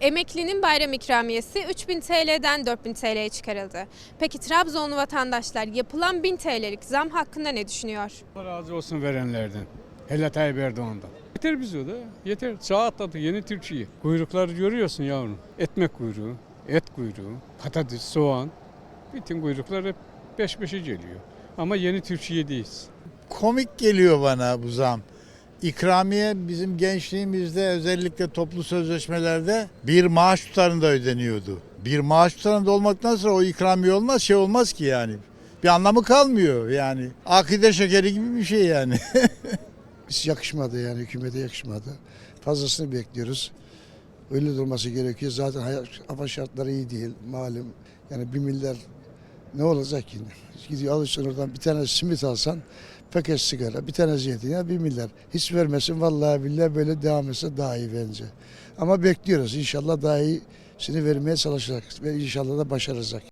Emeklinin bayram ikramiyesi 3000 TL'den 4000 TL'ye çıkarıldı. Peki Trabzonlu vatandaşlar yapılan 1000 TL'lik zam hakkında ne düşünüyor? Allah razı olsun verenlerden. Hele Tayyip Erdoğan'dan. Yeter bize o da. Yeter. Çağ atladı yeni Türkiye. Kuyrukları görüyorsun yavrum. Ekmek kuyruğu, et kuyruğu, patates, soğan. Bütün kuyruklar hep beş beşe geliyor. Ama yeni Türkiye'deyiz. komik geliyor bana bu zam. İkramiye bizim gençliğimizde özellikle toplu sözleşmelerde bir maaş tutarında ödeniyordu. Bir maaş tutarında olmaktan sonra o ikramiye olmaz şey olmaz ki yani. Bir anlamı kalmıyor yani. Akide şekeri gibi bir şey yani. Hiç yakışmadı yani hükümete yakışmadı. Fazlasını bekliyoruz. Öyle durması gerekiyor. Zaten hayat hava şartları iyi değil malum. Yani bir milyar ne olacak ki? Gidiyor alırsan oradan bir tane simit alsan paket sigara, bir tane zeytinyağı bir milyar. Hiç vermesin vallahi billahi böyle devam etse daha iyi bence. Ama bekliyoruz. İnşallah daha iyisini vermeye çalışacak ve inşallah da başaracak.